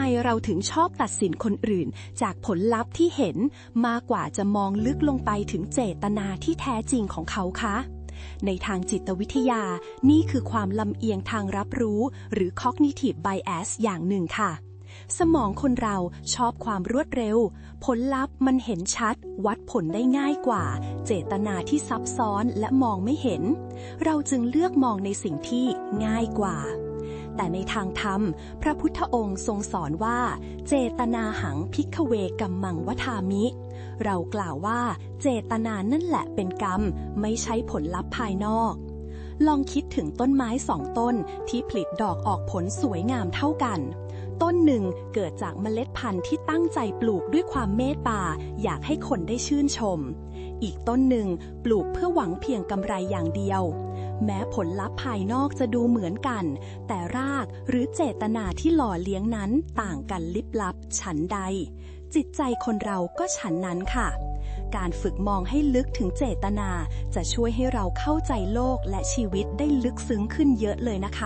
มเราถึงชอบตัดสินคนอื่น จากผลลัพธ์ที่เห็นมากกว่าจะมองลึกลงไปถึงเจตนาที่แท้จริงของเขาคะ ในทางจิตวิทยา นี่คือความลำเอียงทางรับรู้ หรือ cognitive bias อย่างหนึ่งค่ะ สมองคนเราชอบความรวดเร็ว ผลลัพธ์มันเห็นชัด วัดผลได้ง่ายกว่า เจตนาที่ซับซ้อนและมองไม่เห็น เราจึงเลือกมองในสิ่งที่ง่ายกว่า แต่ในทางธรรม พระพุทธองค์ทรงสอนว่า เจตนาหังพิกเวกัมมังวทามิ เรากล่าวว่าเจตนานั่นแหละเป็นกรรม ไม่ใช่ผลลัพธ์ภายนอก ลองคิดถึงต้นไม้สองต้นที่ผลิดอกออกผลสวยงามเท่ากัน ต้นหนึ่งเกิดจากเมล็ดพันธุ์ที่ตั้งใจปลูกด้วยความเมตตาอยากให้คนได้ชื่นชม อีกต้นหนึ่งปลูกเพื่อหวังเพียงกำไรอย่างเดียว แม้ผลลัพธ์ภายนอกจะดูเหมือนกัน แต่รากหรือเจตนาที่หล่อเลี้ยงนั้นต่างกันลิบลับฉันใด จิตใจคนเราก็ฉันนั้นค่ะ การฝึกมองให้ลึกถึงเจตนาจะช่วยให้เราเข้าใจโลกและชีวิตได้ลึกซึ้งขึ้นเยอะเลยนะคะ